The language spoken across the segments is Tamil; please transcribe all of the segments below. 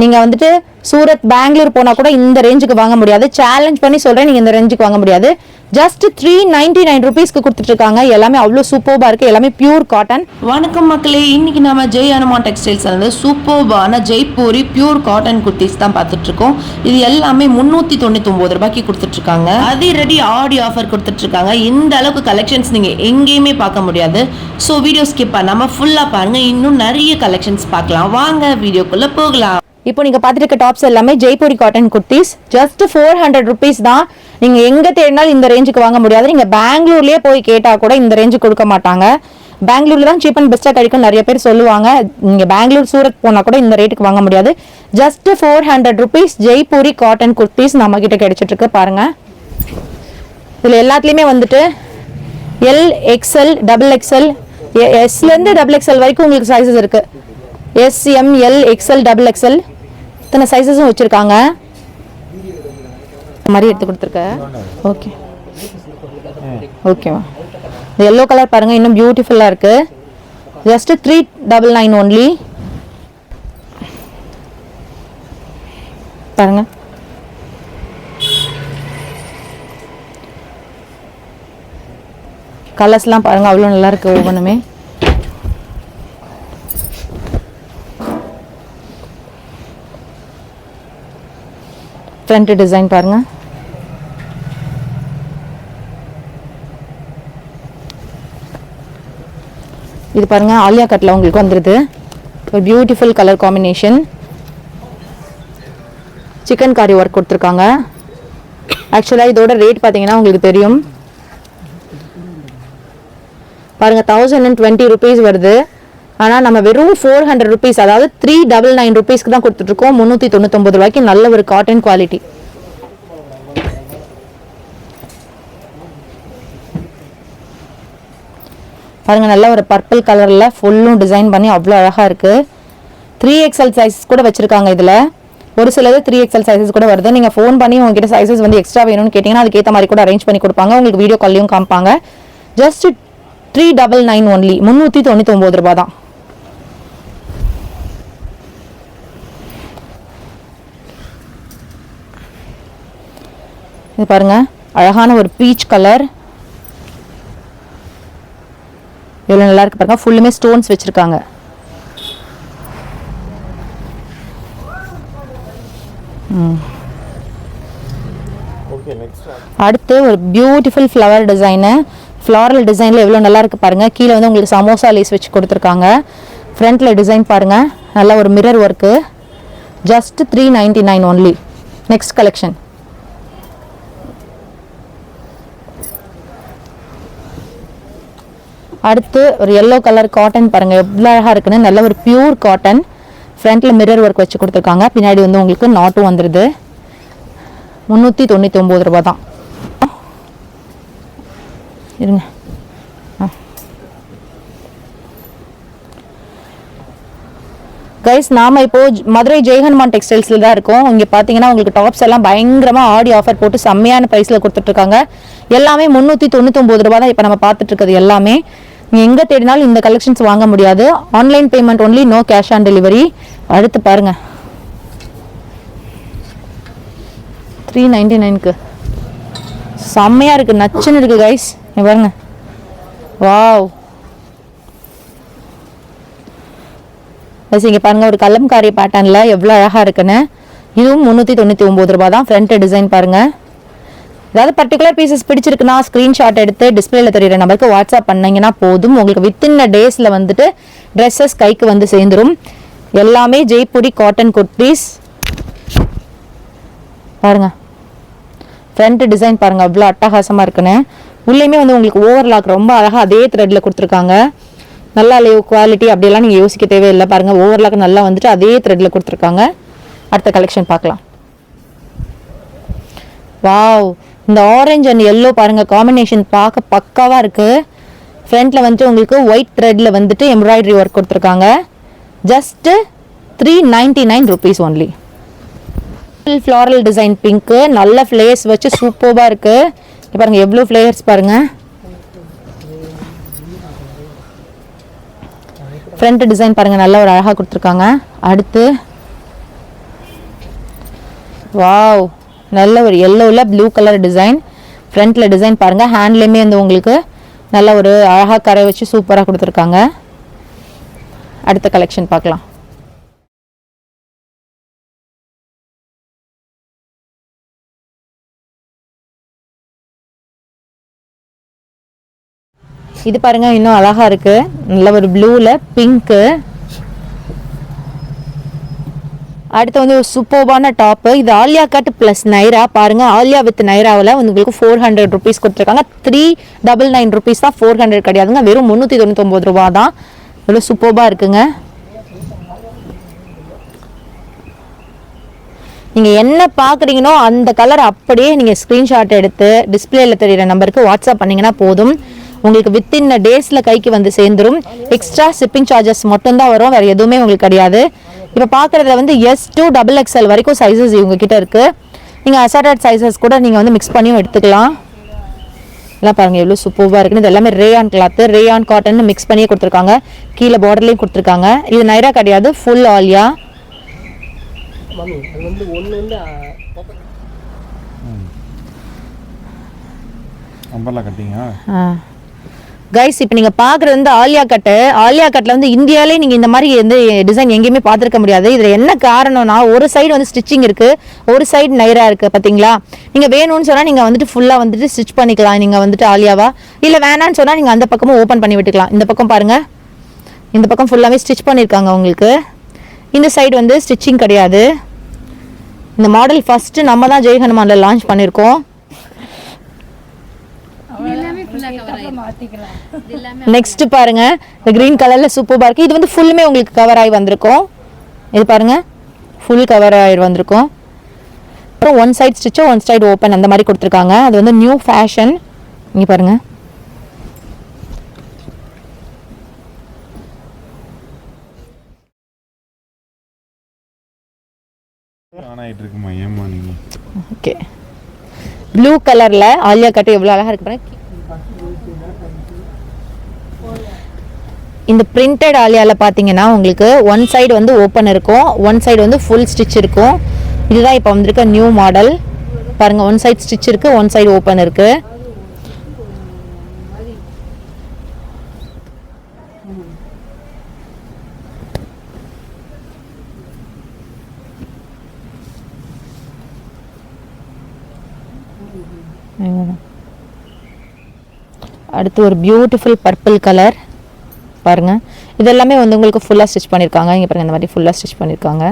நீங்கள் வந்துட்டு சூரத் பெங்களூர் போனால் கூட இந்த ரேஞ்சுக்கு வாங்க முடியாது. சேலஞ்ச் பண்ணி சொல்கிறேன் நீங்கள் இந்த ரேஞ்சுக்கு வாங்க முடியாது. ஜஸ்ட் த்ரீ நைன்டி நைன் ருபீஸ்க்கு கொடுத்துட்ருக்காங்க. எல்லாமே அவ்வளோ சூப்பர்பாக இருக்குது எல்லாமே பியூர் காட்டன் வணக்கம் மக்களே இன்னைக்கு நம்ம ஜெய் அனுமான் டெக்ஸ்டைல்ஸ் வந்து சூப்பர்பான ஜெய்ப்பூரி பியூர் காட்டன் குர்த்திஸ் தான் பார்த்துட்ருக்கோம். இது எல்லாமே முந்நூற்றி தொண்ணூற்றி ஒம்பது ரூபாய்க்கு கொடுத்துட்ருக்காங்க. அதே ரெடி ஆடி ஆஃபர் கொடுத்துட்ருக்காங்க. இந்த அளவுக்கு கலெக்ஷன்ஸ் நீங்கள் எங்கேயுமே பார்க்க முடியாது. ஸோ வீடியோ ஸ்கிப் பண்ணாமல் ஃபுல்லாக பாருங்கள் இன்னும் நிறைய கலெக்ஷன்ஸ் பார்க்கலாம். வாங்க வீடியோக்குள்ளே போகலாம். இப்போ நீங்கள் பார்த்துருக்க டாப்ஸ் எல்லாமே Jaipuri cotton kurtis. Just four hundred rupees தான். நீங்கள் எங்கே தேடினாலும் இந்த ரேஞ்சுக்கு வாங்க முடியாது. நீங்கள் பெங்களூர்லேயே போய் கேட்டால் கூட இந்த ரேஞ்சு கொடுக்க மாட்டாங்க. பெங்களூர்ல தான் சீப் அண்ட் பெஸ்ட்டாக கிடைக்கும் நிறைய பேர் சொல்லுவாங்க. நீங்கள் பெங்களூர் சூரத் போனால் கூட இந்த ரேட்டுக்கு வாங்க முடியாது. Just four hundred rupees Jaipuri cotton kurtis நம்ம கிட்ட கிடைச்சிட்டு இருக்கு. பாருங்க. இதில் எல்லாத்துலேயுமே வந்துட்டு எல் எக்ஸ்எல் டபுள் எக்ஸ்எல் எஸ்லேருந்து டபுள் எக்ஸ்எல் வரைக்கும் உங்களுக்கு சைஸஸ் இருக்கு. S M L XL double XL இத்தனை சைஸஸும் வச்சுருக்காங்க? இந்த மாதிரி எடுத்து கொடுத்துருக்க. ஓகே ஓகேவா இந்த எல்லோ கலர் பாருங்கள் இன்னும் பியூட்டிஃபுல்லாக இருக்குது just three double nine only பாருங்கள் கலர்ஸ்லாம் பாருங்கள் அவ்வளோ நல்லாயிருக்கு ஒவ்வொன்றுமே ஃப்ரண்ட் டிசைன் பாருங்க. இது பாருங்க ஆலியா கட்டில் உங்களுக்கு வந்துருது. ஒரு beautiful colour combination chikankari work கொடுத்துருக்காங்க. ஆக்சுவலாக இதோட ரேட் பார்த்தீங்கன்னா உங்களுக்கு தெரியும். பாருங்க தௌசண்ட் அண்ட் டுவெண்ட்டி ருபீஸ் வருது. ஆனால் நம்ம வெறும் ஃபோர் ஹண்ட்ரட் ருபீஸ் அதாவது த்ரீ டபுள் நைன் ருபீஸ்க்கு தான் கொடுத்துட்ருக்கோம். முந்நூற்றி தொண்ணூத்தொம்பது ரூபாய்க்கு நல்ல ஒரு காட்டன் குவாலிட்டி பாருங்க நல்ல ஒரு பர்பிள் கலரில் ஃபுல்லும் டிசைன் பண்ணி அவ்வளோ அழகாக இருக்குது த்ரீ எக்ஸல் சைஸஸ் கூட வச்சுருக்காங்க இதில். ஒரு சிலது த்ரீ எக்ஸல் சைஸஸ் கூட வருது. நீங்கள் ஃபோன் பண்ணி உங்ககிட்ட சைஸஸ் வந்து எக்ஸ்ட்ரா வேணும்னு கேட்டிங்கன்னா அதுக்கேற்ற மாதிரி கூட அரேஞ்ச் பண்ணி கொடுப்பாங்க. உங்களுக்கு வீடியோ கால்லையும் காமிப்பாங்க. Just three double nine only முந்நூற்றி தொண்ணூற்றி ஒம்பது ரூபா தான். இது பாருங்க. அழகான ஒரு பீச் கலர் எவ்வளோ நல்லா இருக்கு பாருங்க. ஃபுல்லுமே ஸ்டோன்ஸ் வச்சிருக்காங்க. அடுத்து ஒரு பியூட்டிஃபுல் ஃப்ளவர் டிசைனு ஃப்ளாரல் டிசைனில் எவ்வளோ நல்லா இருக்கு பாருங்க. கீழே வந்து உங்களுக்கு சமோசா லேஸ் வச்சு கொடுத்துருக்காங்க. ஃப்ரண்ட்டில் டிசைன் பாருங்க. நல்ல ஒரு mirror work just three ninety nine only next collection அடுத்து ஒரு எல்லோ கலர் காட்டன் பாருங்க எவ்வளோ அழகாக இருக்குன்னு. நல்ல ஒரு பியூர் காட்டன் ஃப்ரண்ட்டில் மிரர் ஒர்க் வச்சு கொடுத்துருக்காங்க. பின்னாடி வந்து உங்களுக்கு நாட்டும் வந்துடுது முந்நூற்றி தொண்ணூற்றி ஒம்பது ரூபா தான் இருங்க. கைஸ் நாம இப்போ மதுரை ஜெயஹனுமான் டெக்ஸ்டைல்ஸில் தான் இருக்கோம். இங்கே பார்த்தீங்கன்னா உங்களுக்கு டாப்ஸ் எல்லாம் பயங்கரமாக ஆடி ஆஃபர் போட்டு செம்மையான பிரைஸ்ல கொடுத்துட்ருக்காங்க எல்லாமே முந்நூற்றி தொண்ணூத்தொம்பது ரூபா தான் இப்போ நம்ம பார்த்துட்ருக்கிறது எல்லாமே. நீங்கள் எங்கே தேடினாலும் இந்த கலெக்ஷன்ஸ் வாங்க முடியாது. Online payment only no cash on delivery அடுத்து பாருங்கள் த்ரீ நைன்டி நைனுக்கு செம்மையாக இருக்குது நச்சுன்னு இருக்குது கைஸ் பாருங்க. வாவ் கைஸ் இங்கே பாருங்கள் ஒரு கலம்காரி பேட்டர்னில் எவ்வளோ அழகாக இருக்குன்னு. இதுவும் முந்நூற்றி தொண்ணூற்றி ஒம்பது ரூபா தான். ஃப்ரண்ட்டு டிசைன் பாருங்கள் ஏதாவது பர்டிகுலர் பீசஸ் பிடிச்சிருக்குன்னா ஸ்க்ரீன்ஷாட் எடுத்து டிஸ்பிளேல தெரியுற நம்பருக்கு வாட்ஸ்அப் பண்ணீங்கன்னா போதும். உங்களுக்கு வித்தின் டேஸில் வந்துட்டு ட்ரெஸ்ஸஸ் கைக்கு வந்து சேர்ந்துரும். எல்லாமே ஜெய்ப்பூரி காட்டன் குர்த்திஸ் பாருங்க. ஃப்ரண்ட் டிசைன் பாருங்க அவ்வளோ அட்டகாசமாக இருக்குன்னு. உள்ளேயுமே வந்து உங்களுக்கு ஓவர்லாக் ரொம்ப அழகாக அதே த்ரெட்டில் கொடுத்துருக்காங்க. நல்லா இல்லையோ குவாலிட்டி அப்படியெல்லாம் நீங்கள் யோசிக்க தேவையில்லை. பாருங்கள் ஓவர்லாக் நல்லா வந்துட்டு அதே த்ரெட்டில் கொடுத்துருக்காங்க. அடுத்த கலெக்ஷன் பார்க்கலாம். வாவ் இந்த ஆரஞ்சு அண்ட் எல்லோ பாருங்கள் காம்பினேஷன் பார்க்க பக்காவாக இருக்குது ஃப்ரண்ட்ல வந்துட்டு உங்களுக்கு ஒயிட் த்ரெட்டில் வந்துட்டு எம்ப்ராய்டரி ஒர்க் கொடுத்துருக்காங்க. Just three ninety nine rupees only floral design pink நல்ல ஃப்ளேயர்ஸ் வச்சு சூப்பராக இருக்குது பாருங்கள் எவ்வளோ ஃப்ளேயர்ஸ் பாருங்கள் ஃப்ரண்ட் டிசைன் பாருங்க நல்ல ஒரு அழகாக கொடுத்துருக்காங்க. அடுத்து வாவ் நல்ல ஒரு எல்லோவில் ப்ளூ கலர் டிசைன் ஃப்ரண்ட்டில் டிசைன் பாருங்கள் ஹேண்ட்லேயுமே வந்து உங்களுக்கு நல்ல ஒரு அழகாக கரை வச்சு சூப்பராக கொடுத்துருக்காங்க. அடுத்த கலெக்ஷன் பார்க்கலாம். இது பாருங்க இன்னும் அழகா இருக்கு. நல்ல ஒரு ப்ளூல பிங்க்கு அடுத்து வந்து ஒரு சூப்பர்பான டாப்பு இது ஆலியா கட் ப்ளஸ் நைரா பாருங்க ஆலியா வித் நைராவில் உங்களுக்கு ஃபோர் ஹண்ட்ரட் ருபீஸ் கொடுத்துருக்காங்க. த்ரீ டபுள் நைன் ருபீஸ் தான் ஃபோர் ஹண்ட்ரட் கிடையாதுங்க. வெறும் முந்நூற்றி தொண்ணூத்தொம்பது ரூபா தான் இவ்வளோ சூப்பர்பாக இருக்குங்க. நீங்கள் என்ன பார்க்குறீங்களோ அந்த கலர் அப்படியே நீங்கள் ஸ்க்ரீன்ஷாட் எடுத்து டிஸ்பிளேயில் தெரியிற நம்பருக்கு வாட்ஸ்அப் பண்ணிங்கன்னா போதும். உங்களுக்கு வித்தின் டேஸில் கைக்கு வந்து சேர்ந்துரும். எக்ஸ்ட்ரா ஷிப்பிங் சார்ஜஸ் மட்டும்தான் வரும். வேறு எதுவுமே உங்களுக்கு கிடையாது. இப்போ பார்க்குறதுல வந்து எஸ் டூ டபுள் எக்ஸ்எல் வரைக்கும் சைஸஸ் இவங்க கிட்ட இருக்குது நீங்கள் அசார்டட் சைஸஸ் கூட நீங்கள் வந்து மிக்ஸ் பண்ணியும் எடுத்துக்கலாம். எல்லாம் பாருங்க எவ்வளோ சூப்பராக இருக்குன்னு. இது எல்லாமே rayon cloth rayon cotton mix பண்ணியே கொடுத்துருக்காங்க. கீழே பார்டர்லேயும் கொடுத்துருக்காங்க. இது நைரா கிடையாது full Alia umbrella cutting guys இப்போ நீங்கள் பார்க்குறது வந்து ஆலியா கட்டு. ஆலியா கட்டில் வந்து இந்தியாவிலே நீங்கள் இந்த மாதிரி வந்து டிசைன் எங்கேயுமே பார்த்துருக்க முடியாது. இதில் என்ன காரணம்னா ஒரு சைடு வந்து ஸ்டிச்சிங் இருக்குது ஒரு சைடு நைரா இருக்குது பார்த்தீங்களா நீங்கள் வேணும்னு சொன்னால் நீங்கள் வந்துட்டு ஃபுல்லாக வந்துட்டு ஸ்டிச் பண்ணிக்கலாம் நீங்கள் வந்துட்டு ஆலியாவா? இல்லை வேணான்னு சொன்னால் நீங்கள் அந்த பக்கமும் ஓப்பன் பண்ணி விட்டுக்கலாம். இந்த பக்கம் பாருங்கள் இந்த பக்கம் ஃபுல்லாகவே ஸ்டிச் பண்ணியிருக்காங்க உங்களுக்கு. இந்த சைடு வந்து ஸ்டிச்சிங் கிடையாது. இந்த மாடல் ஃபஸ்ட்டு நம்ம தான் ஜெய் ஹனுமானில் லான்ச் பண்ணியிருக்கோம் நெக்ஸ்ட் பாருங்க இந்த கிரீன் கலர்ல சூப்பராக இருக்கு. இது வந்து ஃபுல்லுமே உங்களுக்கு கவர் ஆகி வந்திருக்கும். இது பாருங்க ஃபுல் கவர் ஆகி வந்திருக்கும். அப்புறம் ஒன் சைடு ஸ்டிச்சோ ஒன் சைடு ஓப்பன் அந்த மாதிரி கொடுத்துருக்காங்க. அது வந்து நியூ ஃபேஷன் இங்கே பாருங்க. ஓகே ப்ளூ கலர்ல ஆலியா கட்டு எவ்வளோ அழகா இருக்கு பாருங்க. இந்த பிரிண்டட் ஆலியாவில் பார்த்தீங்கன்னா உங்களுக்கு ஒன் சைடு வந்து ஓப்பன் இருக்கும். ஒன் சைடு வந்து ஃபுல் ஸ்டிச் இருக்கும். இதுதான் இப்போ வந்திருக்க நியூ மாடல் பாருங்கள் ஒன் சைடு ஸ்டிச் இருக்குது ஒன் சைடு ஓப்பன் இருக்கு. அடுத்து ஒரு பியூட்டிஃபுல் பர்பிள் கலர் பாருங்க. இது எல்லாமே வந்து உங்களுக்கு ஃபுல்லாக ஸ்டிச் பண்ணியிருக்காங்க இங்கே பாருங்க இந்த மாதிரி ஃபுல்லாக ஸ்டிச் பண்ணியிருக்காங்க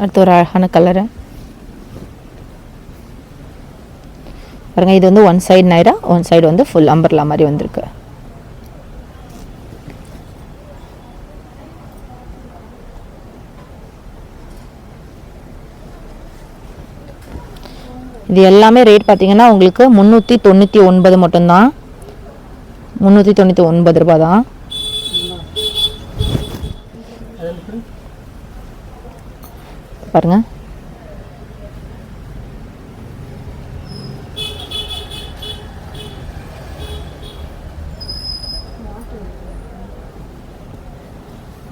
அடுத்து ஒரு அழகான கலரு பாருங்க இது வந்து one side Naira one side வந்து ஃபுல் அம்பர்லா மாதிரி வந்திருக்கு. இது எல்லாமே ரேட் பார்த்தீங்கன்னா உங்களுக்கு முந்நூற்றி தொண்ணூற்றி ஒன்பது மட்டும்தான். முந்நூற்றி தொண்ணூற்றி ஒன்பது ரூபா தான் பாருங்க.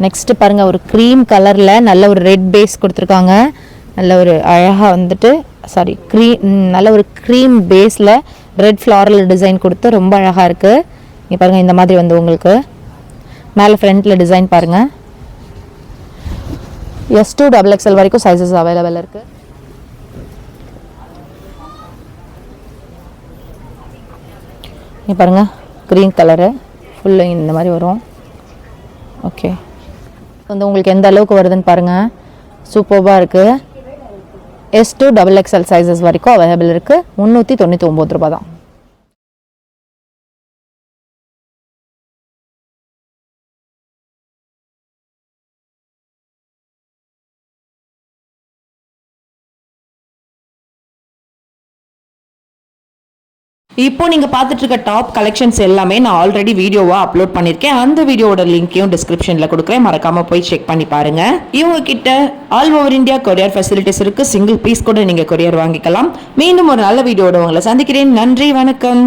நெக்ஸ்ட்டு பாருங்க ஒரு க்ரீம் கலரில் நல்ல ஒரு ரெட் பேஸ் கொடுத்துருக்காங்க. நல்ல ஒரு அழகாக வந்துட்டு சாரி க்ரீ நல்ல ஒரு க்ரீம் பேஸில் ரெட் ஃப்ளாரல் டிசைன் கொடுத்து ரொம்ப அழகாக இருக்குது இங்கே பாருங்கள் இந்த மாதிரி வந்து உங்களுக்கு. மேலே ஃப்ரண்ட்ல டிசைன் பாருங்கள் எஸ் டூ டபுள் எக்ஸ்எல் வரைக்கும் சைஸஸ் அவைலபிள் இருக்குது இங்கே பாருங்க க்ரீன் கலரு ஃபுல்லு இந்த மாதிரி வரும். ஓகே வந்து உங்களுக்கு எந்த அளவுக்கு வருதுன்னு பாருங்கள் சூப்பர்பாக இருக்குது S to double XL sizes வரைக்கும் அவைலபிள் இருக்குது முந்நூற்றி தொண்ணூற்றி ஒம்பது ரூபா தான் இப்போ நீங்கள் பார்த்துட்டு இருக்க டாப் கலெக்ஷன்ஸ் எல்லாமே நான் ஆல்ரெடி வீடியோவாக அப்லோட் பண்ணியிருக்கேன் அந்த வீடியோவோட லிங்க்கையும் டிஸ்கிரிப்ஷனில் கொடுக்குறேன். மறக்காமல் போய் செக் பண்ணி பாருங்க. இவங்க கிட்ட all over India courier facilities இருக்குது சிங்கிள் பீஸ் கூட நீங்கள் கொரியர் வாங்கிக்கலாம். மீண்டும் ஒரு நல்ல வீடியோட உங்களை சந்திக்கிறேன். நன்றி வணக்கம்.